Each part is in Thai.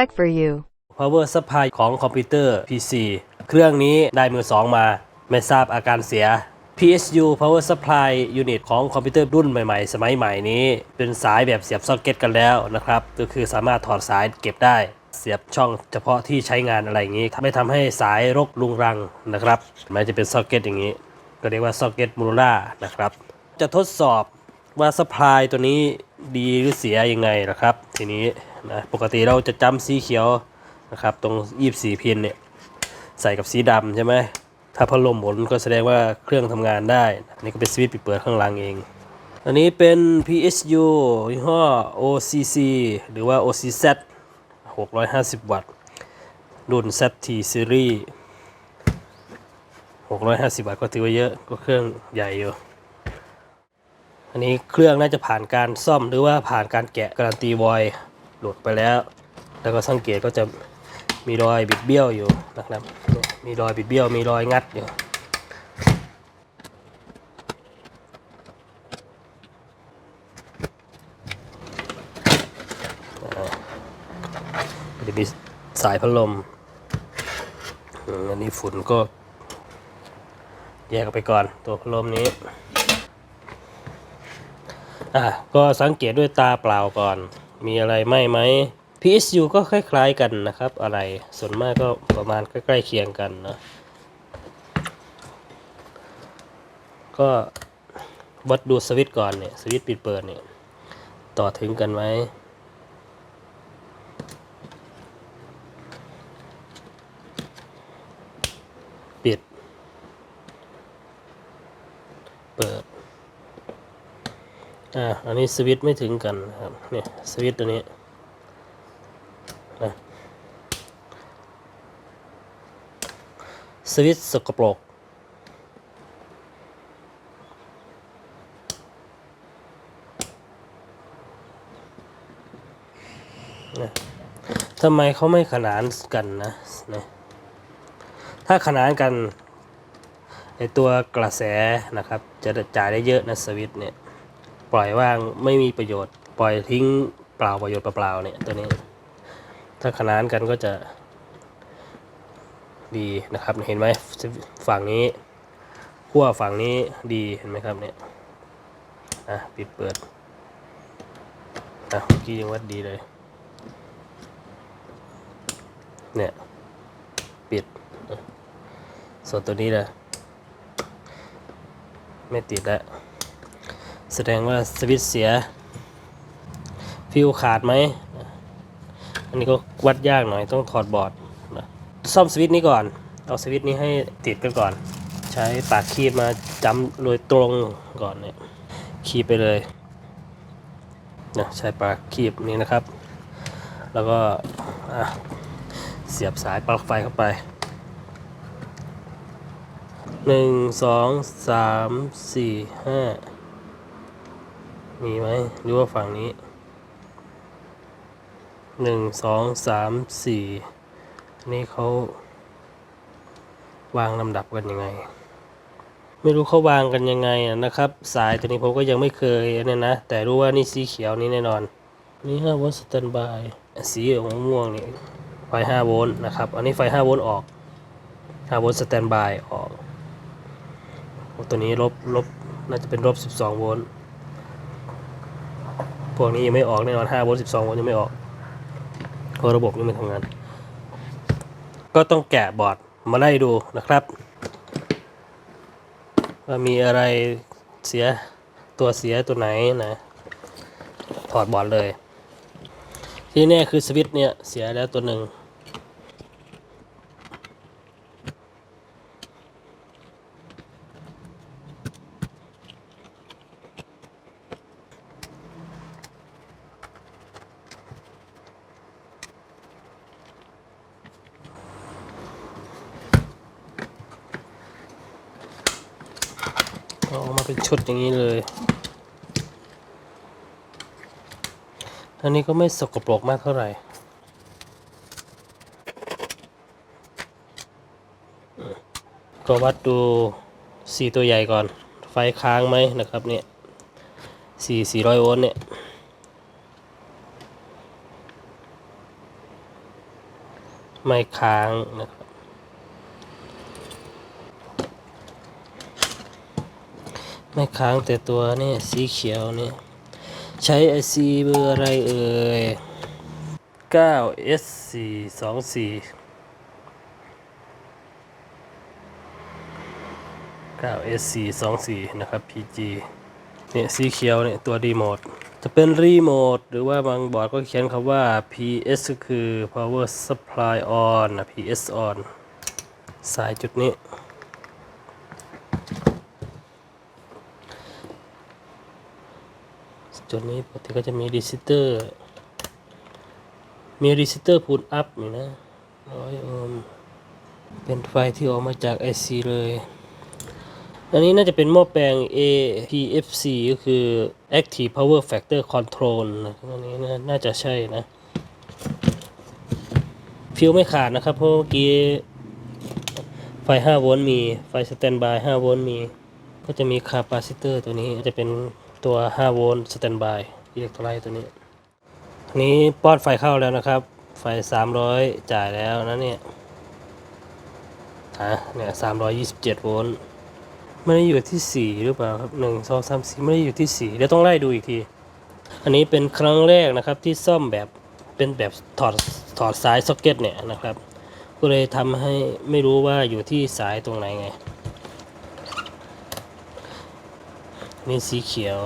tech for you. power supply ของคอมพิวเตอร์ PC เครื่องนี้ได้มือสองมา ไม่ทราบอาการเสีย PSU power supply unit ของคอมพิวเตอร์รุ่นใหม่ๆ สมัยใหม่นี้ เป็นสายแบบเสียบซ็อกเก็ตกันแล้วนะครับ ก็คือสามารถถอดสายเก็บได้ เสียบช่องเฉพาะที่ใช้งานอะไรอย่างนี้ไม่ทำให้สายรกรุงรังนะครับแม้จะเป็นซ็อกเก็ตอย่างนี้ ก็เรียกว่าซ็อกเก็ตมูลล่านะครับ จะทดสอบว่าสปายตัวนี้ ดีหรือเสียยังไงนะครับ ทีนี้นะปกติเราจะจำสีเขียวนะครับ ตรง24พินเนี่ยใส่กับสีดำใช่ไหมถ้าพัดลมหมุนก็แสดงว่าเครื่องทำงานได้อันนี้ก็เป็นสวิตช์ปิดเปิดข้างล่างเอง อันนี้เป็น PSU ยี่ห้อ OCC หรือว่า OCZ 650 วัตต์รุ่น ZT Series 650 วัตต์ก็ถือว่าเยอะก็เครื่องใหญ่อยู่ อันนี้เครื่องน่าจะผ่านการซ่อมหรือว่าผ่านการแกะการันตีวอยหลุดไปแล้ว แล้วก็สังเกตก็จะมีรอยบิดเบี้ยวอยู่นะครับมีรอยบิดเบี้ยวมีรอยงัดอยู่จะมีสายพัดลมอันนี้ฝุ่นก็แยกไปก่อนตัวพัดลมนี้ อะก็สังเกตด้วยตาเปล่าก่อน มีอะไรไหมไหม PSU ก็คล้ายๆกันนะครับ อะไรส่วนมากก็ประมาณใกล้ๆเคียงกันนะก็วัดดูสวิตก่อนเนี่ยสวิตปิดเปิดเนี่ยต่อถึงกันไหมปิด เปิด อ่าอันนี้สวิตไม่ถึงกันครับเนี่ยสวิตตัวนี้นะสวิตสกปรกนะทำไมเขาไม่ขนานกันนะนะถ้าขนานกันในตัวกระแสนะครับ จะจ่ายได้เยอะนะสวิตเนี่ย ปล่อยว่างไม่มีประโยชน์ ปล่อยทิ้งเปล่าประโยชน์เปล่าๆเนี่ยตัวนี้ ถ้าขนานกันก็จะดีนะครับเห็นไหมฝั่งนี้ขั้วฝั่งนี้ดีเห็นไหมครับเนี่ยอะปิดเปิดอะเมื่อกี้ยังวัดดีเลย เนี่ยปิด ส่วนตัวนี้นะไม่ติดแล้ว แสดงว่าสวิตเสีย ฟิวขาดไหม อันนี้ก็วัดยากหน่อยต้องถอดบอร์ดนะซ่อมสวิตนี้ก่อน เอาสวิตนี้ให้ติดกันก่อน ใช้ปากคีบมาจำโดยตรงก่อนเนี่ยคีบไปเลยนะใช้ปากคีบนี้นะครับ แล้วก็เสียบสายปลั๊กไฟเข้าไปหนึ่งสองสามสี่ห้า มีไหมหรือว่าฝั่งนี้หนึ่งสองสามสี่นี่เขาวางลำดับกันยังไง ไม่รู้เขาวางกันยังไงอะนะครับ สายตัวนี้ผมก็ยังไม่เคยเนี่ยนะ แต่รู้ว่านี่สีเขียวนี่แน่นอน นี่ห้าโวลต์สแตนบายสีของม่วงนี่ไฟห้าโวลต์นะครับ อันนี้ไฟห้าโวลต์ออกห้าโวลต์สแตนบายออกโอ้ตัวนี้ลบลบน่าจะเป็นลบ12โวลต์พ วกนี้ยังไม่ออกแน่นอน5โวลต์12โวลต์ยังไม่ออกเพราะระบบยังไม่ทำงาน ก็ต้องแกะบอร์ดมาไล่ดูนะครับว่ามีอะไรเสียตัวเสียตัวไหนนะถอดบอร์ดเลย ที่แน่คือสวิตช์เนี่ยเสียแล้วตัวหนึ่ง เอาออกมาเป็น ชุดอย่างนี้เลยอันนี้ก็ไม่สกปรกมากเท่าไหร่ก็วัดดูสีตัวใหญ่ก่อน ไฟค้างไหมนะครับเนี่ยสี่สี่ร้อยโวลต์เนี่ยไม่ค้างนะครับ ไม่ค้างแต่ตัวนี่สีเขียวนี่ใช้ IC เบอร์อะไรเอ่ย 9S424 9S424 นะครับ PG เนี่ยสีเขียวเนี่ยตัวรีโมทจะเป็นรีโมทหรือว่าบางบอร์ดก็เขียนคำว่า PS ก็คือ power supply on นะ PS on สายจุดนี้ จุดนี้ปกติก็จะมีรีสิสเตอร์ มีรีสิสเตอร์พูลอัพนี่นะร้อยโอห์มเป็นไฟที่ออกมาจาก IC เลย อันนี้น่าจะเป็นหม้อแปลง APFC ก็คือ Active Power Factor Control นะอันนี้น่าน่าจะใช่นะฟิวไม่ขาดนะครับ เพราะเมื่อกี้ไฟ 5 โวลต์มี ไฟสแตนบาย 5 โวลต์มี ก็จะมีคาปาซิเตอร์ตัวนี้จะเป็น ตัว 5 โวลต์สแตนบายอิเล็กโทรไลต์ตัวนี้อันนี้ป้อนไฟเข้าแล้วนะครับ ไฟ 300 จ่ายแล้วนะเนี่ยฮะเนี่ย327โวลต์ไม่ได้อยู่ที่4หรือเปล่าครับ1 2 3 4ไม่ได้อยู่ที่4เดี๋ยวต้องไล่ดูอีกที อันนี้เป็นครั้งแรกนะครับที่ซ่อมแบบเป็นแบบถอดถอดสายซ็อกเก็ตเนี่ยนะครับ ก็เลยทำให้ไม่รู้ว่าอยู่ที่สายตรงไหนไง นี่สีเขียว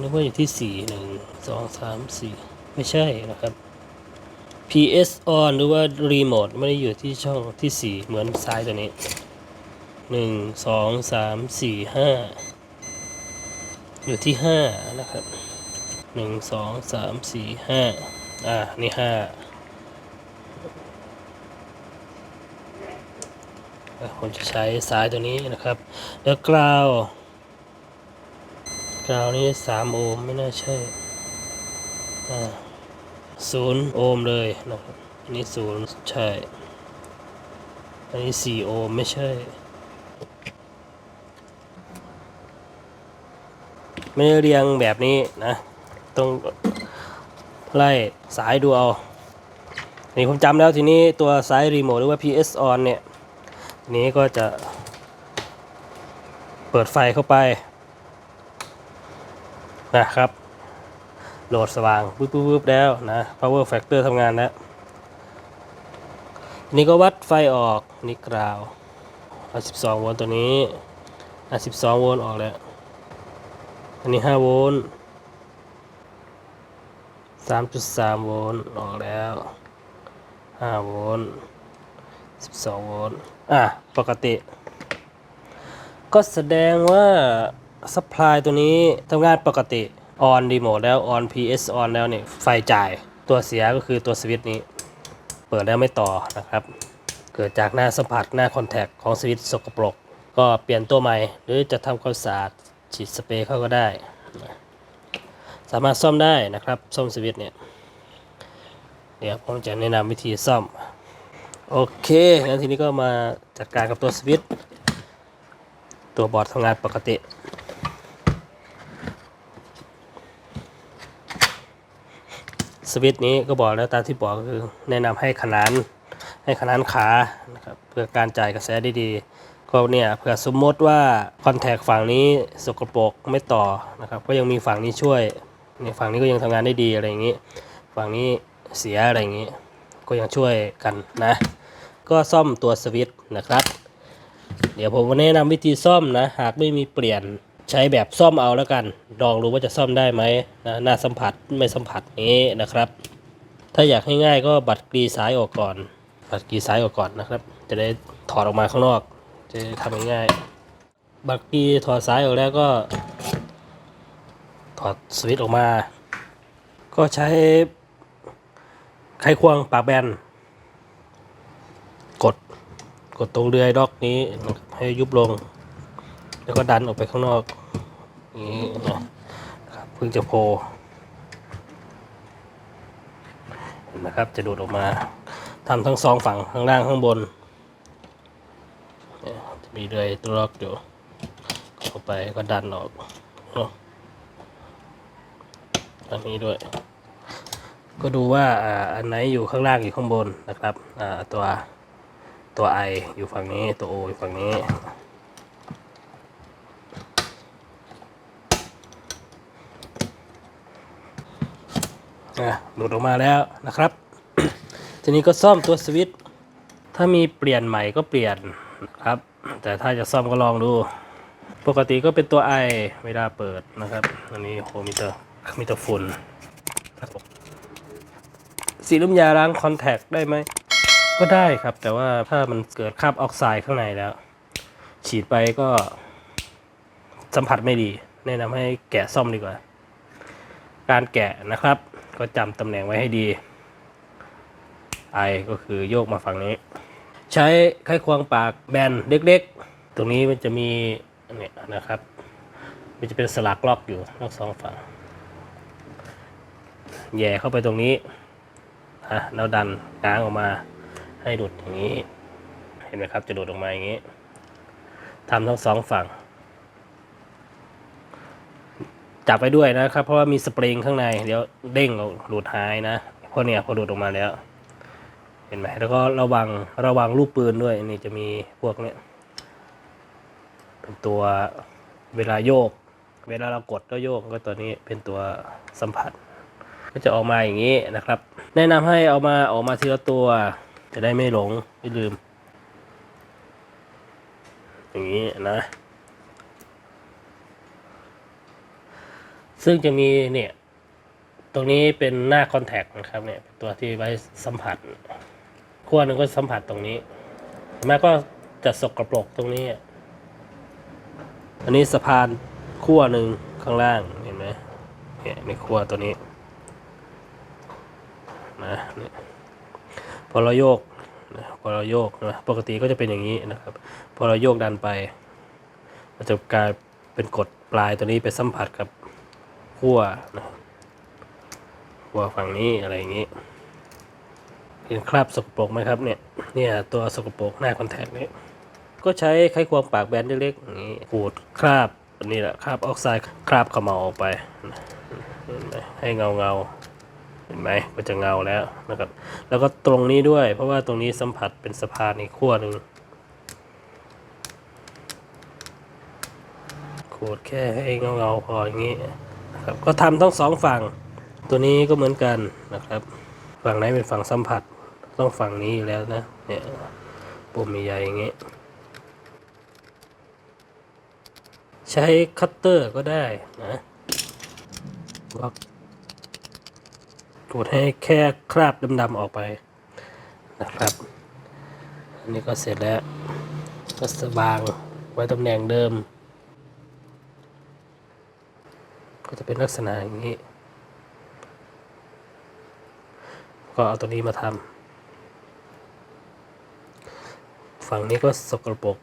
นึกว่าอยู่ที่สี่หนึ่งสองสามสี่ไม่ใช่นะครับ PS on หรือว่า remote ไม่ได้อยู่ที่ช่องที่สี่เหมือนซ้ายตัวนี้หนึ่งสองสามสี่ห้าอยู่ที่ห้านะครับหนึ่งสองสามสี่ห้าอ่านี่ห้าอะ ผมจะใช้สายตัวนี้นะครับแล้วกราวกราวนี้สามโอห์มไม่น่าใช่ศูนย์โอห์มเลยนะครับอันนี้ศูนย์ใช่อันนี้สี่โอห์มไม่ใช่ไม่ได้เรียงแบบนี้นะต้องไล่สายดูเอานี่ผมจำแล้วทีนี้ตัวสายรีโมทหรือว่า PS on เนี่ย นี้ก็จะ เปิดไฟเข้าไป นะครับ โหลดสว่างปุ๊บปุ๊บแล้วนะ power factor ทำงานแล้วนี้ก็วัดไฟออกนี่กราวเอา12 โวลต์ตัวนี้อะ12 โวลต์ออกแล้ว อันนี้ 5 โวลต์3.3 โวลต์ออกแล้ว 5 โวลต์12 โวลต์ อะปกติ ก็แสดงว่า supply ตัวนี้ทำงานปกติ on remote แล้ว on PS on แล้วเนี่ยไฟจ่ายตัวเสียก็คือตัวสวิตช์นี้ เปิดแล้วไม่ต่อนะครับ เกิดจากหน้าสัมผัสหน้าคอนแทคของสวิตช์สกปรก ก็เปลี่ยนตัวใหม่ หรือจะทำความสะอาดฉีดสเปรย์เข้าก็ได้ สามารถซ่อมได้นะครับ ซ่อมสวิตช์เนี่ยเดี๋ยวผมจะแนะนำวิธีซ่อม โอเคงั้นทีนี้ก็มาจัดการกับตัวสวิตช์ตัวบอร์ดทำงานปกติสวิตช์นี้ก็บอกแล้วตามที่บอกคือแนะนำให้ขนานให้ขนานขานะครับเพื่อการจ่ายกระแสด้ดีก็เนี่ยเผื่อสมมติว่าคอนแทคฝั่งนี้สกปรกไม่ต่อนะครับก็ยังมีฝั่งนี้ช่วยนี่ฝั่งนี้ก็ยังทำงานได้ดีอะไรอย่างนี้ ฝั่งนี้เสียอะไรอย่างนี้ ก็ยังช่วยกันนะ ก็ซ่อมตัวสวิตช์นะครับ เดี๋ยวผมแนะนำวิธีซ่อมนะ หากไม่มีเปลี่ยนใช้แบบซ่อมเอาแล้วกันลองดูว่าจะซ่อมได้ไหมนะหน้าสัมผัสไม่สัมผัสนี้นะครับ ถ้าอยากให้ง่ายก็บัตรกรีสายออกก่อน บัตรกรีสายออกก่อนนะครับ จะได้ถอดออกมาข้างนอก จะทำง่ายๆบัตรกรีถอดสายออกแล้วก็ ถอดสวิตช์ออกมา ก็ใช้ไขควงปากแบน กดตรงเรือยด็อกนี้ให้ยุบลง แล้วก็ดันออกไปข้างนอกนี้นะครับเพิ่งจะโผล่เห็นะครับจะดูดออกมาทำทั้งสองฝั่งข้างล่างข้างบนจะมีเรือยตัวล็อกอยู่เข้าไปก็ดันออกอันนี้ด้วย ก็ดูว่าอันไหนอยู่ข้างล่างอยู่ข้างบนนะครับตัว ตัว I อยู่ฝั่งนี้ตัว O อยู่ฝั่งนี้อะหลุดออกมาแล้วนะครับ ทีนี้ก็ซ่อมตัวสวิตช์ถ้ามีเปลี่ยนใหม่ก็เปลี่ยนครับ แต่ถ้าจะซ่อมก็ลองดู ปกติก็เป็นตัว I เวลาเปิดนะครับ อันนี้โฮมิเตอร์มิเตอร์ฝุ่นครับผมสีน้ำยาล้างคอนแทคได้ไหม ก็ได้ครับ แต่ว่าถ้ามันเกิดคราบออกไซด์ข้างในแล้ว ฉีดไปก็สัมผัสไม่ดี แนะนำให้แกะซ่อมดีกว่า การแกะนะครับ ก็จำตำแหน่งไว้ให้ดี ไอก็คือโยกมาฝั่งนี้ ใช้ไขควงปากแบนเล็กๆ ตรงนี้มันจะมีเนี่ยนะครับ มันจะเป็นสลักล็อกอยู่ทั้งสองฝั่งแย่เข้าไปตรงนี้อะแล้วดันง้างออกมา ให้หลุดอย่างนี้ เห็นไหมครับ จะหลุดออกมาอย่างนี้ทำทั้งสองฝั่ง จับไปด้วยนะครับ เพราะว่ามีสปริงข้างใน เดี๋ยวเด้งออกหลุดหายนะเพราะเนี่ยพอหลุดออกมาแล้ว เห็นไหมแล้วก็ระวังระวังลูกปืนด้วย นี่จะมีพวกเนี้ยเป็นตัวเวลาโยก เวลาเรากดก็โยกก็ตัวนี้เป็นตัวสัมผัส ก็จะออกมาอย่างนี้นะครับ แนะนำให้เอามาออกมาทีละตัว จะได้ไม่หลงไม่ลืม อย่างนี้นะ ซึ่งจะมีเนี่ย ตรงนี้เป็นหน้าคอนแทคนะครับเนี่ยเป็นตัวที่ไว้สัมผัสขั้วหนึ่งก็สัมผัสตรงนี้แม้ก็จะสกรปรกตรงนี้ อันนี้สะพานขั้วหนึ่งข้างล่างเห็นไหมเนี่ยในขั้วตัวนี้นะเนี่ย พอเราโยกพอเราโยกนะปกติก็จะเป็นอย่างนี้นะครับ พอเราโยกดันไป มันจะกลายเป็นกดปลายตัวนี้ไปสัมผัสกับขั้วนะขั้วฝั่งนี้อะไรอย่างนี้เห็นคราบสกปรกไหมครับเนี่ยเนี่ยตัวสกปรกหน้าคอนแทคนี้ก็ใช้ไขควงปากแบนเล็กๆอย่างนี้ขูดคราบนนี้แหละคราบออกไซด์คราบเขมเหลาออกไปให้เงาเงา เห็นไหมก็จะเงาแล้วนะครับ แล้วก็ตรงนี้ด้วย เพราะว่าตรงนี้สัมผัสเป็นสะพานอีกขั้วหนึ่งขูดแค่ให้เงาเงาๆพออย่างนี้นะครับก็ทำทั้งสองฝั่ง ตัวนี้ก็เหมือนกันนะครับ ฝั่งไหนเป็นฝั่งสัมผัส ต้องฝั่งนี้แล้วนะเนี่ยปุ่มใหญ่อย่างนี้ใช้คัตเตอร์ก็ได้นะล็อก กดให้แค่คราบดำๆออกไปนะครับ อันนี้ก็เสร็จแล้ว ก็สบางไว้ตำแหน่งเดิม ก็จะเป็นลักษณะอย่างนี้ ก็เอาตัวนี้มาทำฝั่งนี้ก็สกปรก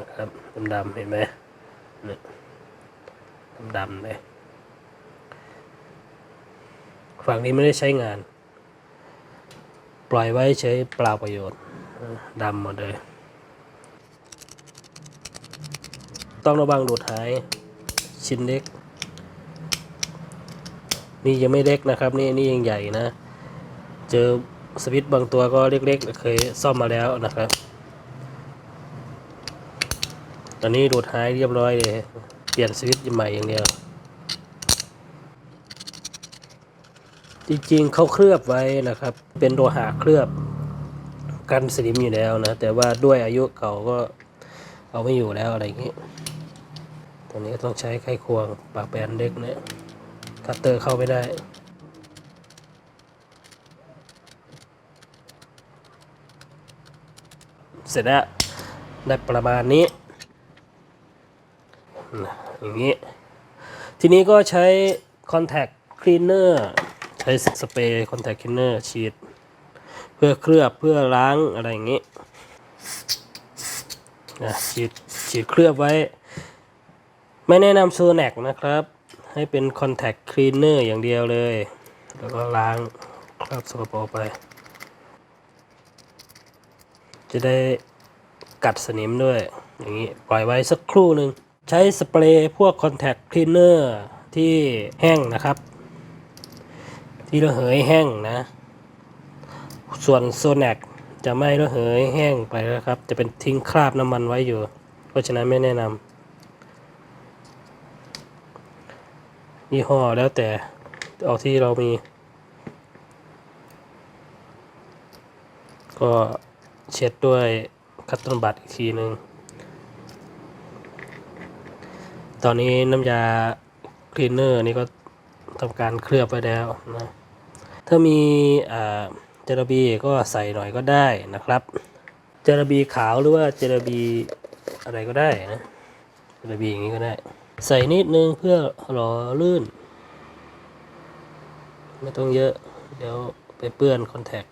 นะครับดำๆเห็นไหมเนี่ยดำๆเลย ฝั่งนี้ไม่ได้ใช้งาน ปล่อยไว้ใช้เปล่าประโยชน์ดำหมดเลย ต้องระวังดูดหายชิ้นเล็ก นี่ยังไม่เล็กนะครับ นี่นี่ยังใหญ่นะ เจอสวิตช์บางตัวก็เล็กๆเคยซ่อมมาแล้วนะครับ ตอนนี้ดูดหายเรียบร้อยเลย เปลี่ยนสวิตช์ใหม่อย่างเดียว จริงๆเขาเคลือบไว้นะครับ เป็นโลหะเคลือบกันสนิมอยู่แล้วนะ แต่ว่าด้วยอายุเก่าก็เอาไม่อยู่แล้วอะไรอย่างนี้ ตรงนี้ก็ต้องใช้ไขควงปากแบนเล็กเนี่ยคัตเตอร์เข้าไม่ได้ เสร็จแล้วได้ประมาณนี้อย่างนี้ ทีนี้ก็ใช้ Contact Cleaner ใช้สเปรย์ Contact Cleaner ฉีด เพื่อเคลือบเพื่อล้างอะไรอย่างนี้นะฉีดฉีดเคลือบไว้ ไม่แนะนำโซแนกนะครับ ให้เป็น Contact Cleaner อย่างเดียวเลย แล้วก็ล้างคราบสกปรกไป จะได้กัดสนิมด้วย อย่างนี้ปล่อยไว้สักครู่หนึ่ง ใช้สเปรย์พวก Contact Cleaner ที่แห้งนะครับ ที่ระเหยแห้งนะ ส่วนโซแนกจะไม่ระเหยแห้งไปแล้วครับ จะเป็นทิ้งคราบน้ำมันไว้อยู่ เพราะฉะนั้นไม่แนะนำยี่ห้อแล้วแต่เอาที่เรามี ก็เช็ดด้วยคัตตอนบัตอีกทีหนึ่งตอนนี้น้ำยาคลีนเนอร์นี่ก็ทำการเคลือบไปแล้วนะ ถ้ามีเจลาบีก็ใส่หน่อยก็ได้นะครับ เจลาบีขาวหรือว่าเจลาบีอะไรก็ได้นะ เจลาบีอย่างนี้ก็ได้ ใส่นิดนึงเพื่อหล่อลื่น ไม่ต้องเยอะ เดี๋ยวไปเปื้อนคอนแทค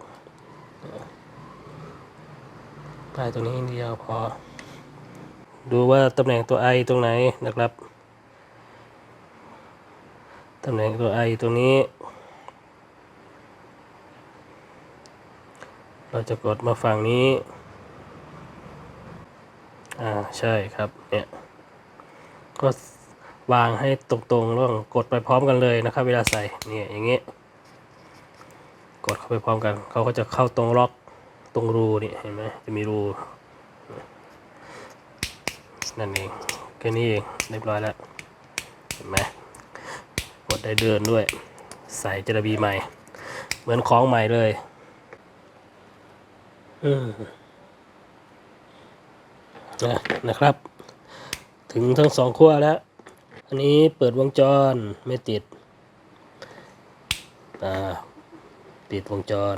ปลายตรงนี้เดียวพอ ดูว่าตำแหน่งตัวไอตรงไหนนะครับ ตำแหน่งตัวไอตรงนี้ เราจะกดมาฝั่งนี้ อ่า ใช่ครับ เนี่ย ก็วางให้ตรงๆแล้วกดไปพร้อมกันเลยนะครับ เวลาใส่ เนี่ย อย่างเงี้ย กดเข้าไปพร้อมกัน เขาก็จะเข้าตรงล็อกตรงรูนี่ เห็นไหมจะมีรู นั่นเอง แค่นี้เอง เรียบร้อยแล้ว เห็นไหมกดได้เดินด้วย ใส่จระบีใหม่ เหมือนของใหม่เลย นะนะครับ ถึงทั้งสองขั้วแล้ว อันนี้เปิดวงจรไม่ติดอ่าปิดวงจร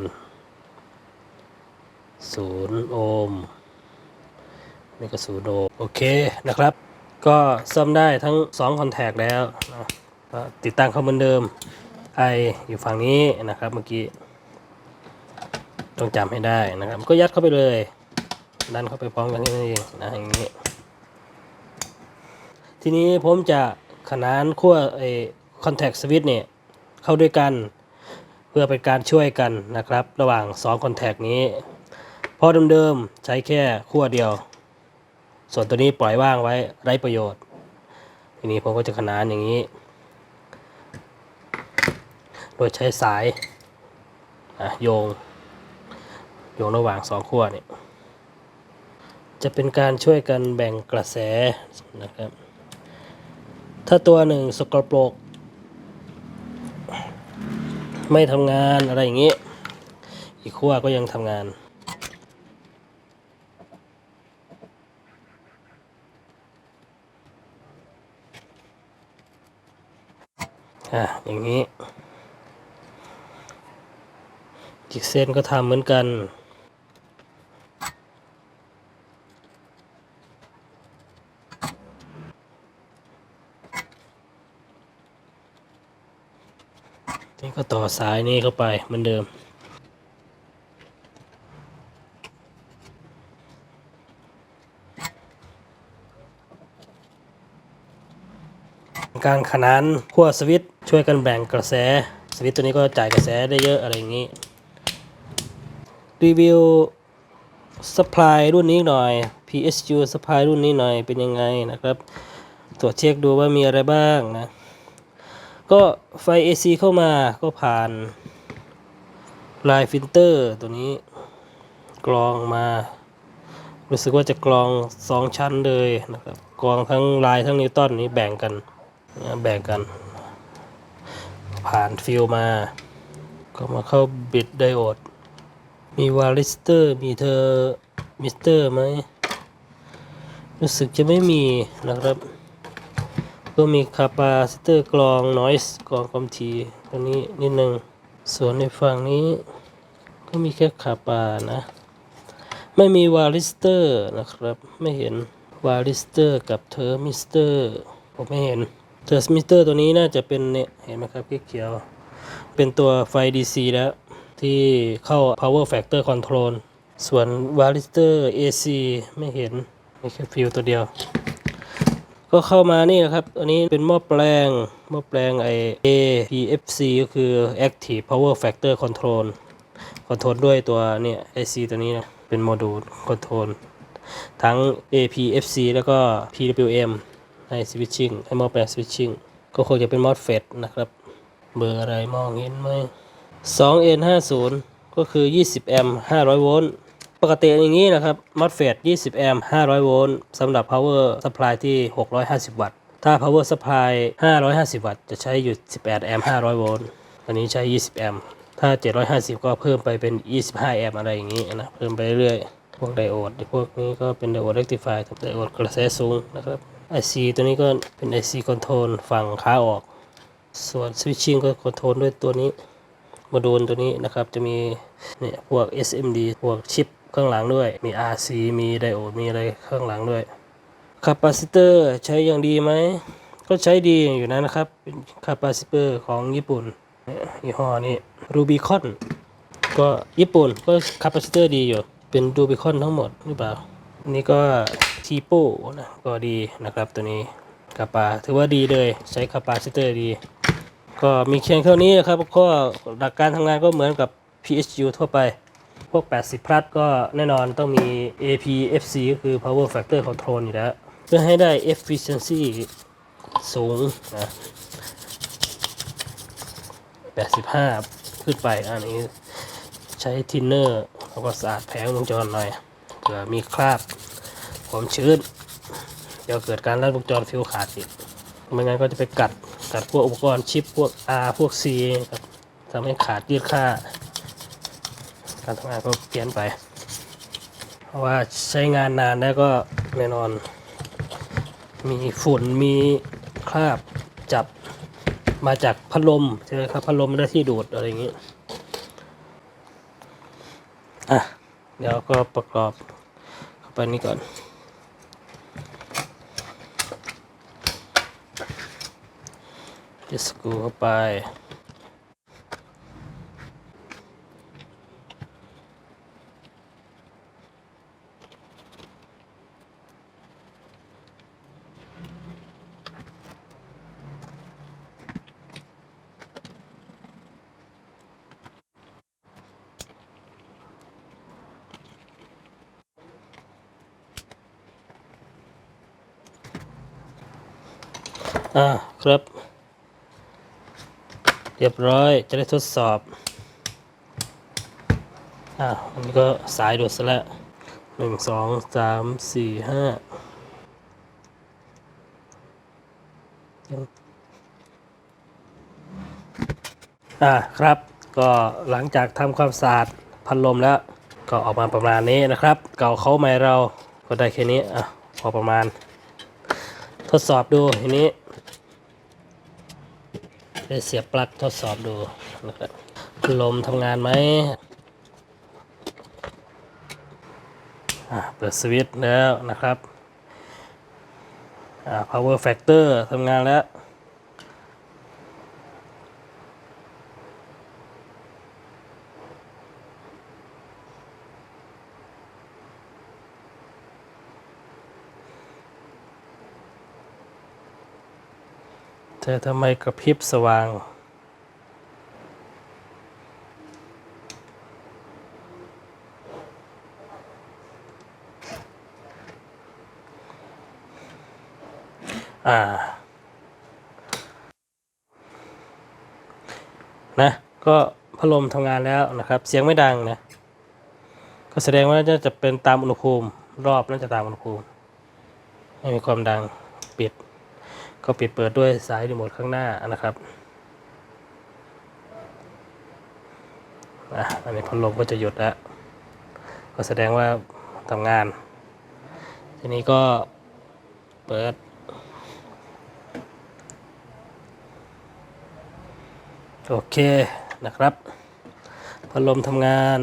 ศูนย์โอห์มนี่ก็ศูนย์โอห์มโอเคนะครับ ก็ซ่อมได้ทั้ง2คอนแทคแล้วนะก็ติดตั้งเข้าเหมือนเดิมไออยู่ฝั่งนี้นะครับเมื่อกี้ ต้องจำให้ได้นะครับ ก็ยัดเข้าไปเลย ดันเข้าไปพร้อมกันนี่เองนะอย่างนี้ ทีนี้ผมจะขนานขั้วไอ้คอนแทคสวิตเนี่ยเข้าด้วยกัน เพื่อเป็นการช่วยกันนะครับ ระหว่าง2คอนแทคนี้พราะเดิมๆใช้แค่ขั้วเดียว ส่วนตัวนี้ปล่อยว่างไว้ไร้ประโยชน์ ทีนี้ผมก็จะขนานอย่างนี้ โดยใช้สายโยง โยงระหว่างสองขั้วเนี่ยจะเป็นการช่วยกันแบ่งกระแสนะครับ ถ้าตัวหนึ่งสกปรกไม่ทำงานอะไรอย่างนี้ อีกขั้วก็ยังทำงาน อะ อย่างนี้ อีกเส้นก็ทำเหมือนกัน นี่ก็ต่อ สายนี้เข้าไปเหมือนเดิม การขนานขั้วสวิตช่วยกันแบ่งกระแส สวิตตัวนี้ก็จ่ายกระแสได้เยอะอะไรอย่างนี้ รีวิว supply รุ่นนี้หน่อย PSU supply รุ่นนี้หน่อยเป็นยังไงนะครับ ตรวจเช็คดูว่ามีอะไรบ้างนะ ก็ไฟ AC เข้ามาก็ผ่านลายฟิลเตอร์ตัวนี้ กรองมา รู้สึกว่าจะกรองสองชั้นเลยนะครับกรองทั้งลายทั้งนิวตันนี้แบ่งกันแบ่งกัน ผ่านฟิลมา ก็มาเข้าบิดไดโอด มีวาลิสเตอร์มีเธอมิสเตอร์ไหมรู้สึกจะไม่มีนะครับ ก็มีคาปาซิเตอร์กรองนอยส์กรองความถี่ตัวนี้นิดนึง ส่วนในฝั่งนี้ ก็มีแค่คาปานะ ไม่มีวาลิสเตอร์นะครับ ไม่เห็นวาลิสเตอร์กับเทอร์มิสเตอร์ผมไม่เห็นเทอร์มิสเตอร์ตัวนี้น่าจะเป็นเนี่ยเห็นไหมครับเขียว เป็นตัวไฟ DC แล้ว ที่เข้า power factor control ส่วนวาลิสเตอร์ AC ไม่เห็นมีแค่ฟิวตัวเดียว ก็เข้ามานี่นะครับอันนี้เป็นหม้อแปลงหม้อแปลงไอ APFC ก็คือ Active Power Factor Control คอนโทรลด้วยตัวเนี่ย IC ตัวนี้นะเป็นโมดูลคอนโทรลทั้ง APFC แล้วก็ PWM ให้ switching ให้หม้อแปลง switching ก็คงจะเป็น MOSFET นะครับ เบอร์อะไรมองเห็นไหม 2 N 5 0 ก็คือ 20 แอมป์ 500 โวลต์ ปกติอย่างนี้นะครับ MOSFET 20 แอมป์ 500 โวลต์สำหรับ power supply ที่ 650 วัตต์ ถ้า power supply 550 วัตต์ จะใช้อยู่ 18 แอมป์ 500 โวลต์ อันนี้ใช้ 20 แอมป์ ถ้า 750 ก็เพิ่มไปเป็น 25 แอมป์อะไรอย่างนี้นะ เพิ่มไปเรื่อยๆ พวกไดโอดพวกนี้ก็เป็นไดโอด rectifier ครับไดโอดกระแสสูงนะครับ IC ตัวนี้ก็เป็น IC control ฝั่งขาออก ส่วน switching ก็ control ด้วยตัวนี้โมดูลตัวนี้นะครับ จะมีเนี่ยพวก SMD พวกชิป ข้างหลังด้วย มี RC มีไดโอด มีอะไรข้างหลังด้วยคาปาซิเตอร์ใช้อย่างดีไหม ก็ใช้ดีอยู่นะนะครับเป็นคาปาซิเตอร์ของญี่ปุ่นเนี่ยยี่ห้อนี้ Rubicon ก็ญี่ปุ่นก็คาปาซิเตอร์ดีอยู่ เป็น Rubicon ทั้งหมดหรือเปล่านนี้ก็ทีโปนะก็ดีนะครับตัวนี้คาปาถือว่าดีเลยใช้คาปาซิเตอร์ดี ก็มีเคียงเท่านี้นะครับก็หลักการทำงานก็เหมือนกับ PHU ทั่วไป วก 80 พลัดก็แน่นอนต้องมี APFC ก็คือ Power Factor Control อยู่แล้ว เพื่อให้ได้ Efficiency สูงนะ85 ขึ้นไปอันนี้ใช้ทินเนอร์แล้วก็สะอาดแผงวงจรหน่อยเผื่อมีคราบความชื้นเดี๋ยวเกิดการลัดวงจรฟิวขาดอีกไม่งั้นก็จะไปกัดกัดพวกอุปกรณ์ชิปพวก R พวก C ทำให้ขาดยืดค่า การทำงานก็เปลี่ยนไป เพราะว่าใช้งานนานแล้วก็แน่นอน มีฝุ่นมีคราบจับมาจากพัดลมใช่ไหมครับพัดลมไม่ได้ที่ดูดอะไรอย่างนี้อะเดี๋ยวก็ประกอบเข้าไปนี่ก่อนจะสกูเข้าไป อ่า ครับ เรียบร้อยจะได้ทดสอบอ่าอันนี้ก็สายดูดซะแล้วหนึ่งสองสามสี่ห้าอ่าครับ ก็หลังจากทำความสะอาดพัดลมแล้ว ก็ออกมาประมาณนี้นะครับ เก่าเขาใหม่เราก็ได้แค่นี้อะพอประมาณ ทดสอบดูทีนี้ ได้เสียบปลั๊กทดสอบดูนะครับลมทำงานไหมอะเปิดสวิตช์แล้วนะครับอ่า power factor ทำงานแล้ว เธอทำไมกระพริบสว่าง อ่า นะ ก็พัดลมทำงานแล้วนะครับ เสียงไม่ดังนะ ก็แสดงว่าน่าจะเป็นตามอุณหภูมิ รอบน่าจะตามอุณหภูมิ ไม่มีความดัง ปิด ก็ปิดเปิดด้วยสายรีโมทข้างหน้านะครับอะอันนี้พัดลมก็จะหยุดแล้วก็แสดงว่าทำงาน ทีนี้ก็เปิด โอเคนะครับ พัดลมทำงาน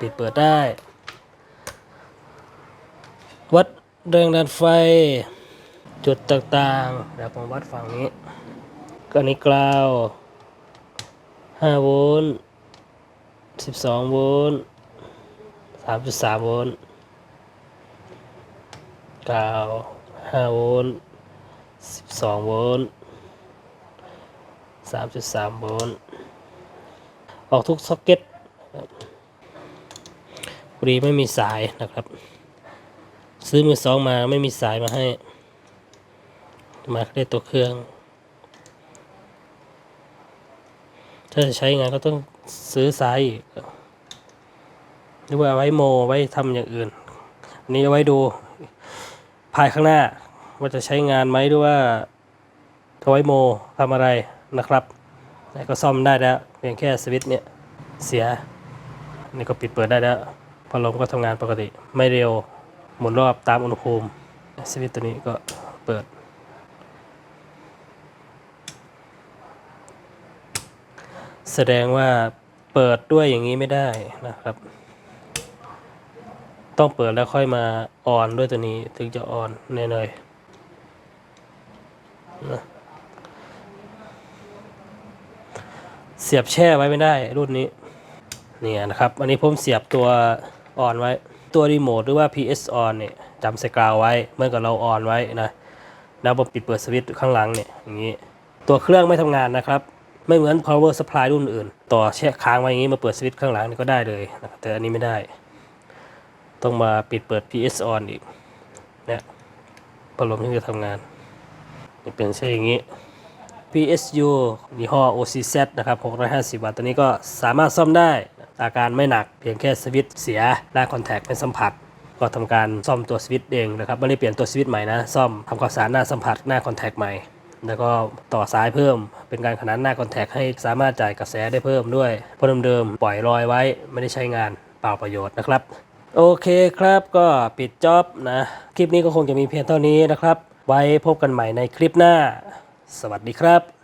ปิดเปิดได้ วัดแรงดันไฟ จุดต่างๆเดี๋ยวผมวัดฝั่งนี้ก็นนี้กราว 5 โวลต์ 12 โวลต์ 3.3 โวลต์กราว 5 โวลต์ 12 โวลต์ 3.3 โวลต์ ออกทุกซ็อกเก็ตพอดีไม่มีสายนะครับ ซื้อมือสองมาไม่มีสายมาให้ มาได้ตัวเครื่อง ถ้าจะใช้งานก็ต้องซื้อสายหรือว่าไว้โมไว้ทำอย่างอื่นอันนี้เอาไว้ดูภายข้างหน้าว่าจะใช้งานไหมหรือว่าเอาไว้โมทำอะไรนะครับก็ซ่อมได้แล้วเพียงแค่สวิตช์เนี่ยเสียนี่ก็ปิดเปิดได้แล้วพัดลมก็ทำงานปกติไม่เร็วหมุนรอบตามอุณหภูมิสวิตช์ตัวนี้ก็เปิด แสดงว่าเปิดด้วยอย่างนี้ไม่ได้นะครับ ต้องเปิดแล้วค่อยมาออนด้วยตัวนี้ถึงจะออนแน่เลยนะเสียบแช่ไว้ไม่ได้รุ่นนี้เนี่ยนะครับ อันนี้ผมเสียบตัวออนไว้ ตัวรีโมทหรือว่า PS on เนี่ยจำสกาวไว้เมื่อกับเราออนไว้นะแล้วพอปิดเปิดสวิตช์ข้างหลังเนี่ยอย่างนี้ ตัวเครื่องไม่ทำงานนะครับ ไม่เหมือน power supply รุ่นอื่น ต่อแช่ค้างไว้อย่างนี้มาเปิดสวิตช์ข้างหลังนี่ก็ได้เลยนะครับแต่อันนี้ไม่ได้ ต้องมาปิดเปิด PS on อีกเนี่ยพัดลมที่จะทำงานนี่เป็นใช่อย่างนี้ PSU ยี่ห้อ OCZ นะครับ650 วัตต์ตัวนี้ก็สามารถซ่อมได้ อาการไม่หนักเพียงแค่สวิตช์เสียหน้าคอนแทคเป็นสัมผัส ก็ทำการซ่อมตัวสวิตช์เองนะครับ ไม่ได้เปลี่ยนตัวสวิตช์ใหม่นะ ซ่อมทำความสะอาดหน้าสัมผัสหน้าคอนแทคใหม่ แล้วก็ต่อสายเพิ่ม เป็นการขนานหน้าคอนแทคให้สามารถจ่ายกระแสได้เพิ่มด้วยเพราะเดิมๆปล่อยรอยไว้ไม่ได้ใช้งานเปล่าประโยชน์นะครับ โอเคครับก็ปิดจ็อบนะ คลิปนี้ก็คงจะมีเพียงเท่านี้นะครับ ไว้พบกันใหม่ในคลิปหน้า สวัสดีครับ